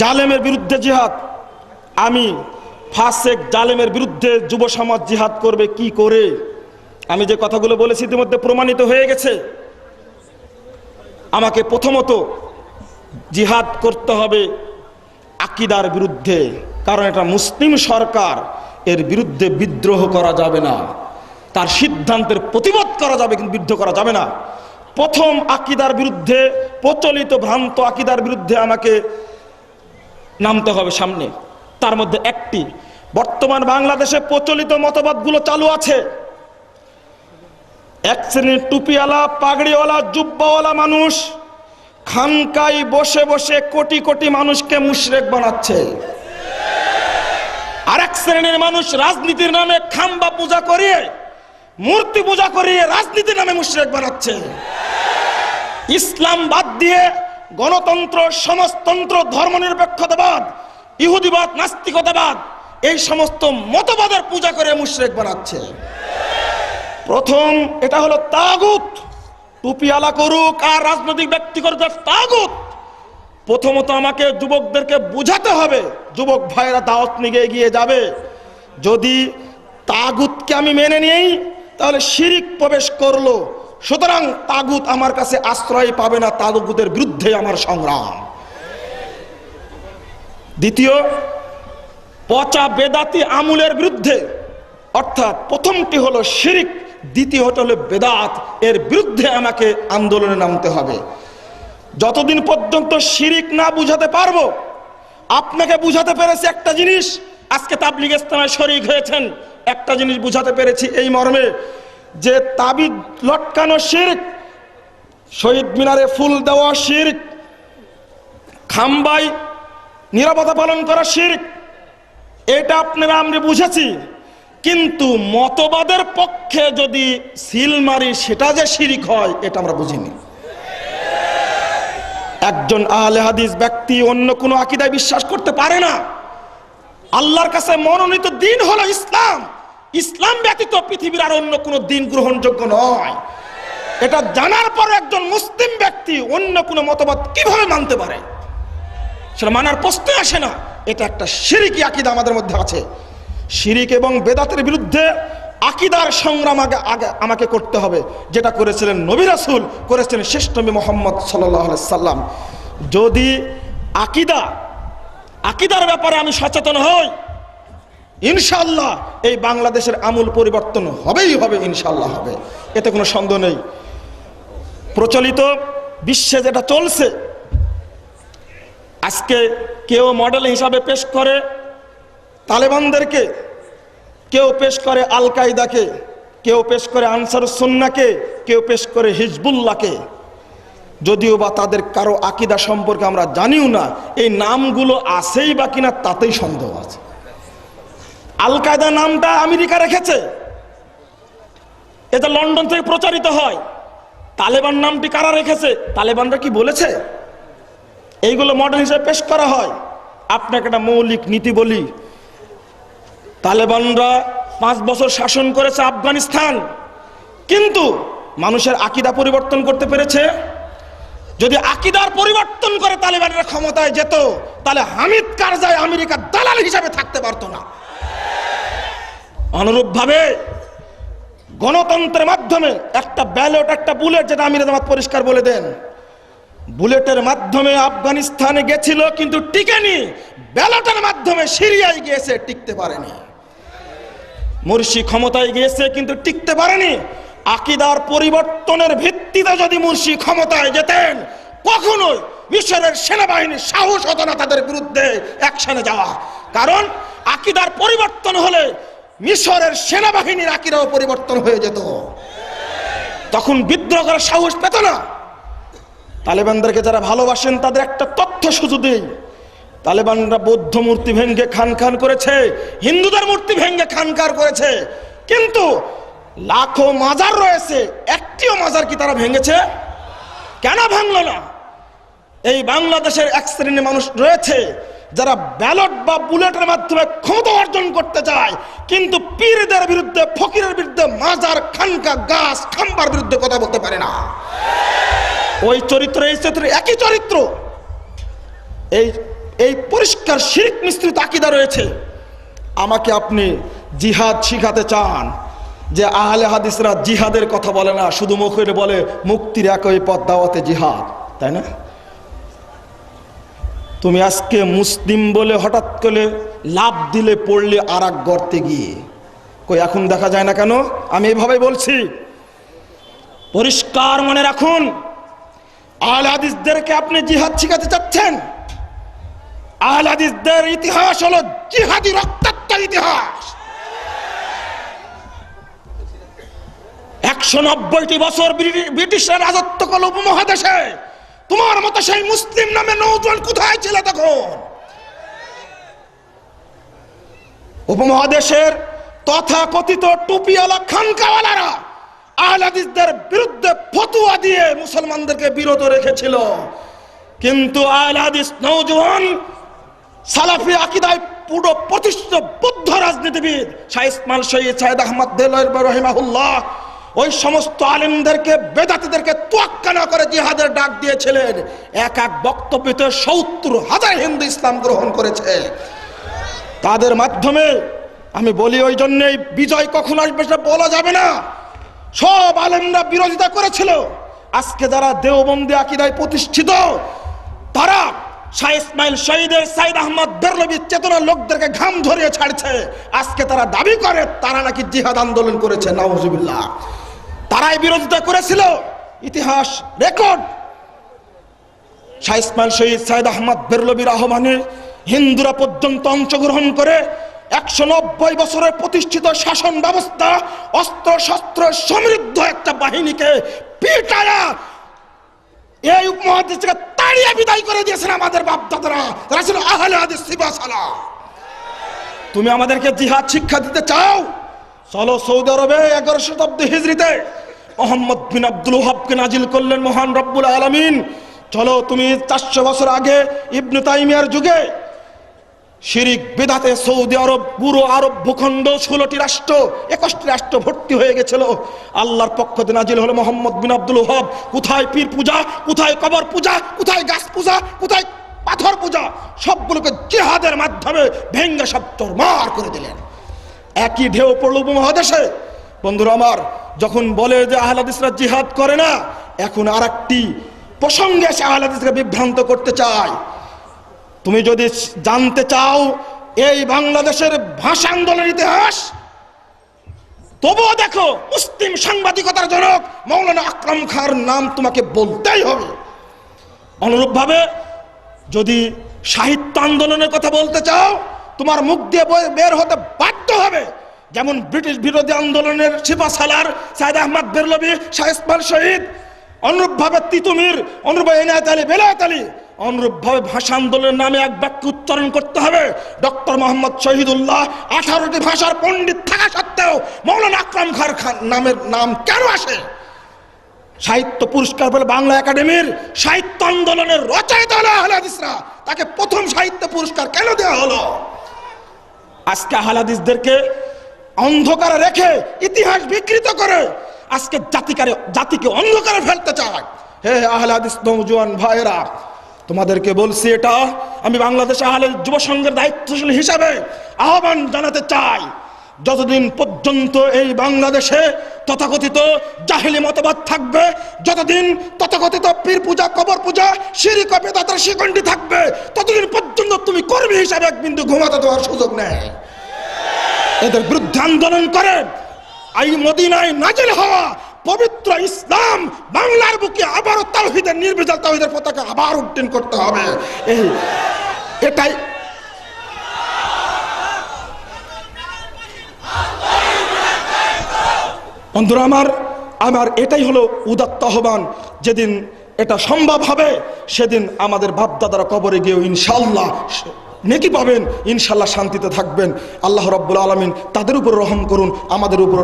জালেমের বিরুদ্ধে জিহাদ। আমি ফাসেক জালেমের বিরুদ্ধে যুব সমাজ জিহাদ করবে কি করে? আমি যে কথাগুলো বলেছি ইতিমধ্যে প্রমাণিত হয়ে গেছে। আমাকে প্রথমত জিহাদ করতে হবে আকিদার বিরুদ্ধে, কারণ এটা মুসলিম সরকার, এর বিরুদ্ধে বিদ্রোহ করা যাবে না। তার সিদ্ধান্তের প্রতিবাদ করা যাবে, কিন্তু বিদ্রোহ করা যাবে না। প্রথম আকিদার বিরুদ্ধে, প্রচলিত ভ্রান্ত আকিদার বিরুদ্ধে আমাকে নামতে হবে সামনে। তার মধ্যে একটি, বর্তমান বাংলাদেশে প্রচলিত মতবাদগুলো চালু আছে। এক শ্রেণির টুপিওয়ালা, পাগড়িওয়ালা, জুব্বাওয়ালা মানুষ খানকাই বসে বসে কোটি কোটি মানুষকে মুশরেক বানাচ্ছে। আর এক শ্রেণির মানুষ রাজনীতির নামে খাম্বা পূজা করিয়ে, মূর্তি পূজা করিয়ে রাজনীতির নামে মুশরেক বানাচ্ছে। ইসলাম বাদ দিয়ে গণতন্ত্র, সমাজতন্ত্র, ধর্মনিরপেক্ষতাবাদ, ইহুদিবাদ, নাস্তিকতাবাদ, এই সমস্ত মতবাদের পূজা করে মুশরেক বানাচ্ছে। প্রথম এটা হলো তাগুত। টুপিয়ালা করুক আর রাজনৈতিক ব্যক্তি করুক তাগুত। প্রথমত আমাকে যুবকদেরকে বুঝাতে হবে, যুবক ভাইরা দাওয়াত নিয়ে এগিয়ে যাবে। যদি তাগুতকে আমি মেনে নিই, তাহলে শিরিক প্রবেশ করল। সুতরাং তাগুত আমার কাছে আশ্রয় পাবে না তাগুতের বিরুদ্ধে আমার সংগ্রাম। দ্বিতীয়, পচা বেদাতি আমুলের বিরুদ্ধে, অর্থাৎ প্রথমটি হলো শিরিক, দ্বিতীয়টা হলো বেদাত, এর বিরুদ্ধে আমাকে আন্দোলনে নামতে হবে। যতদিন পর্যন্ত শিরিক না বুঝাতে পারব, আপনাকে বুঝাতে পেরেছি একটা জিনিস, আজকে তাবলিগ ইসলামে শরিক হয়েছেন, একটা জিনিস বুঝাতে পেরেছি এই মর্মে। যে তাবিদ লটকানো শির্ক, শহীদ মিনারে ফুল দেওয়া শির্ক, খাম্বাই নিরাপত্তা পালন করা শির্ক, এটা আপনারা আমরা বুঝেছি। কিন্তু মতবাদের পক্ষে যদি সিল মারি, সেটা যে শিরিক হয়, এটা আমরা বুঝিনি। একজন আহলে হাদিস ব্যক্তি অন্য কোনো আকিদায় বিশ্বাস করতে পারে না। আল্লাহর কাছে মনোনীত দিন হলো ইসলাম। ইসলাম ব্যতীত পৃথিবীর আর অন্য কোনো দিন গ্রহণযোগ্য নয়। এটা জানার পর একজন মুসলিম ব্যক্তি অন্য কোনো মতবাদ কীভাবে মানতে পারে? সেটা মানার প্রশ্ন আসে না। এটা একটা শিরিকি আকিদা আমাদের মধ্যে আছে। শিরিক এবং বেদাতের বিরুদ্ধে আকিদার সংগ্রাম আগে আগে আমাকে করতে হবে। যেটা করেছিলেন নবী রাসুল, করেছিলেন শেষ নবী মোহাম্মদ সাল্লাহ সাল্লাম। যদি আকিদা আকিদার ব্যাপারে আমি সচেতন হই ইনশাল্লাহ এই বাংলাদেশের আমূল পরিবর্তন হবেই হবে ইনশাল্লাহ হবে। এতে কোনো সন্দেহ নেই। প্রচলিত বিশ্বে যেটা চলছে, আজকে কেউ মডেল হিসাবে পেশ করে তালেবানদেরকে, কেউ পেশ করে আল কায়দাকে কেউ পেশ করে আনসার সুন্নাকে কেউ পেশ করে হিজবুল্লাহকে। যদিও বা তাদের কারও আকিদা সম্পর্কে আমরা জানিও না, এই নামগুলো আছেই বা কিনা তাতেই সন্দেহ আছে। আল কায়দা নামটা আমেরিকা রেখেছে। এটা লন্ডন থেকে প্রচারিত হয়। তালেবান নামটি কারা রেখেছে? তালেবানরা কি বলেছে? এইগুলো মডেল হিসেবে পেশ করা হয়। আপনাকে একটা মৌলিক নীতি বলি। তালেবানরা পাঁচ বছর শাসন করেছে আফগানিস্তান। কিন্তু মানুষের আকিদা পরিবর্তন করতে পেরেছে। যদি আকিদার পরিবর্তন করে তালেবানরা ক্ষমতায় যেত, তাহলে হামিদ কারজাই আমেরিকার দালাল হিসাবে থাকতে পারতো না। অনুরূপভাবে গণতন্ত্রের মাধ্যমে একটা ব্যালট, একটা বুলেট যেটা আমির জামাত পরিষ্কার বলে দেন। বুলেটের মাধ্যমে আফগানিস্তানে গেছিল, কিন্তু টিকেনি। ব্যালটের মাধ্যমে সিরিয়ায় গিয়েছে, টিকতে পারেনি। মুর্শি ক্ষমতায় গিয়েছে, কিন্তু টিকতে পারেনি। আকিদার পরিবর্তনের ভিত্তিতে যদি মুর্শি ক্ষমতায় যেতেন, কখনোই মিশরের সেনাবাহিনীর সাহস হতো না তাদের বিরুদ্ধে অ্যাকশনে যাওয়া। কারণ আকিদার পরিবর্তন হলে মিশরের সেনাবাহিনীর আকিরাও পরিবর্তন হয়ে যেত। তখন বিদ্রোহ করার সাহস পেত না। তালেবানদেরকে যারা ভালোবাসেন, তাদের একটা তথ্য শুধু দেই। তালেবানরা বৌদ্ধ মূর্তি ভেঙ্গে খান খান করেছে, হিন্দুদের মূর্তি ভেঙ্গে খানকার করেছে। কিন্তু লাখো মাজার রয়েছে, একটিও মাজার কি তারা ভেঙেছে? কেন ভাঙলো না? এই বাংলাদেশের এক শ্রেণির মানুষ রয়েছে যারা ব্যালট বা বুলেটের মাধ্যমে ক্ষমতা অর্জন করতে চায়, কিন্তু পীরদের বিরুদ্ধে, ফকিরের বিরুদ্ধে মাজার, খানকা, গাছ, খাম্বার বিরুদ্ধে কথা বলতে পারে না। ওই চরিত্র, এই চরিত্র, একই চরিত্র। এই এই পরিষ্কার শিরিক মিশ্রিত আকিদা রয়েছে। আমাকে আপনি জিহাদ শিখাতে চান যে আহলে হাদিসরা জিহাদের কথা বলে না, শুধু মুখের বলে মুক্তির একই পথ দাওয়াতে জিহাদ, তাই না? তুমি আজকে মুসলিম বলে হঠাৎ করে লাভ দিলে, পড়লে আর এক গর্তে গিয়ে। কই, এখন দেখা যায় না কেন? আমি এভাবে বলছি। পরিষ্কার মনে রাখুন, আহলে হাদিসদেরকে আপনি জিহাদ শিখাতে চাচ্ছেন। আহলে হাদিসদের ইতিহাস হলো জিহাদি রক্তাক্ত ইতিহাস। একশো নব্বইটি বছর ব্রিটি- ব্রিটিশের রাজত্ব করল উপমহাদেশে। মতো সেই মুসলিম নামে নৌজন কোথায় ছিল তখন? উপমহাদেশের তথাকথিত টুপিওয়ালা খানকাওয়ালারা আহলাদিসদের বিরুদ্ধে ফতুয়া দিয়ে মুসলমানদেরকে বিরত রেখেছিল। কিন্তু আহলাদিস নৌজওয়ান সালাফি আকিদায় পুরো প্রতিষ্ঠিত বুদ্ধ রাজনীতিবিদ শাহ ইসমাল শহীদ সাইদ আহমদ দেলর রহিমাহুল্লাহ ওই সমস্ত আলেমদেরকে, বেদাতিদেরকে তোয়াক্কা না করে জিহাদের ডাক দিয়েছিলেন। এক এক বক্তব্যতে সত্তর হাজার হিন্দু ইসলাম গ্রহণ করেছে। তাদের মাধ্যমে আমি বলি ওই জন্যই বিজয় কখন আসবে সেটা বলা যাবে না। সব আলেমরা বিরোধিতা করেছিল। আজকে যারা দেওবন্দি আকিদায় প্রতিষ্ঠিত, তারা শাহ ইসমাইল শহীদের সাইদ আহমদ বেরলবি চেতনা লোকদেরকে ঘাম ধরিয়ে ছাড়ছে। আজকে তারা দাবি করে, তারা নাকি জিহাদ আন্দোলন করেছে নওয়াজুবিল্লাহ তারাই বিরোধিতা করেছিল। ইতিহাস, রেকর্ড। শাহ শহীদ সাইদ আহমদ বেরলবির আহ্বানে হিন্দুরা পর্যন্ত অংশগ্রহণ করে একশো নব্বই বছরের প্রতিষ্ঠিত শাসন ব্যবস্থা, অস্ত্র, শস্ত্র, সমৃদ্ধ একটা বাহিনীকে পিটায়া এই উপমহাদেশ থেকে তাড়িয়ে বিদায় করে দিয়েছেন আমাদের বাপদাদারা। তারা ছিল আহলে তুমি আমাদেরকে জিহাদ শিক্ষা দিতে চাও? চলো সৌদি আরবে এগারো শতাব্দী হিজড়িতে। মোহাম্মদ বিন আব্দুল ওহাবকে নাজিল করলেন মহান রব্বুল আলমিন। চলো তুমি চারশো বছর আগে ইবনে তাইমিয়ার যুগে শিরিক বেদাতে সৌদি আরব পুরো আরব ভূখণ্ড ষোলোটি রাষ্ট্র, একুশটি রাষ্ট্র ভর্তি হয়ে গেছিল। আল্লাহর পক্ষ নাজিল হলো মোহাম্মদ বিন আব্দুল ওহাব। কোথায় পীর পূজা, কোথায় কবর পূজা, কোথায় গাছ পূজা, কোথায় পাথর পূজা? সবগুলোকে জিহাদের মাধ্যমে ভেঙ্গে সব মার করে দিলেন। একই ঢেউ পড়ল উপমহাদেশে। বন্ধুরা আমার, যখন বলে যে আহলাদিসরা জিহাদ করে না, এখন আর একটি প্রসঙ্গে সে আহলাদিসকে বিভ্রান্ত করতে চায় তুমি যদি জানতে চাও, এই বাংলাদেশের ভাষা আন্দোলনের ইতিহাস, তবুও দেখো, মুসলিম সাংবাদিকতার জনক মৌলানা আকরাম খার নাম তোমাকে বলতেই হবে। অনুরূপভাবে যদি সাহিত্য আন্দোলনের কথা বলতে চাও তোমার মুখ দিয়ে বের হতে বাধ্য হবে। যেমন ব্রিটিশ বিরোধী আন্দোলনের সিপা সালার সাইদ আহমদ বেরলবি, শাহ শহীদ, অনুরূপভাবে তিতুমির, অনুরূপভাবে এনায়ত আলী, বেলায়ত আলী, অনুরূপভাবে ভাষা আন্দোলনের নামে এক বাক্য উচ্চারণ করতে হবে। ডক্টর মোহাম্মদ শহীদুল্লাহ আঠারোটি ভাষার পণ্ডিত থাকা সত্ত্বেও মৌলানা আকরাম খার খান নামের নাম কেন আসে? সাহিত্য পুরস্কার বলে বাংলা একাডেমির সাহিত্য আন্দোলনের রচয়িতা হলো আহলে হাদিসরা। তাকে প্রথম সাহিত্য পুরস্কার কেন দেওয়া হলো? আজকে আহলাদিসদেরকে অন্ধকারে রেখে ইতিহাস বিকৃত করে আজকে জাতিকারে, জাতিকে অন্ধকারে ফেলতে চায়। হে আহলাদিস নৌজোয়ান ভাইরা তোমাদেরকে বলছি এটা আমি বাংলাদেশ আহলে যুব সংঘের দায়িত্বশীল হিসাবে আহ্বান জানাতে চাই। যতদিন পর্যন্ত এই বাংলাদেশে তথাকথিত জাহিলি মতবাদ থাকবে, যতদিন তথাকথিত পীর পূজা, কবর পূজা, সিঁড়ি কপে তাদের শিকন্ডি থাকবে, ততদিন পর্যন্ত তুমি কর্মী হিসাবে এক বিন্দু ঘুমাতে দেওয়ার সুযোগ নেই। এদের বিরুদ্ধে আন্দোলন করে। আই মদিনায় নাজিল হওয়া পবিত্র ইসলাম, বাংলার বুকে আবারও তাওহিদের, নির্বিচার তাওহিদের পতাকা আবার উড্ডীন করতে হবে। এই, এটাই বন্ধুরা আমার আমার এটাই হলো উদাত্ত আহ্বান। যেদিন এটা সম্ভব হবে, সেদিন আমাদের বাপদাদারা কবরে গিয়েও ইনশাল্লাহ নেকি পাবেন ইনশাল্লাহ শান্তিতে থাকবেন। আল্লাহ রব্বুল আলমিন তাদের উপর রহম করুন, আমাদের উপর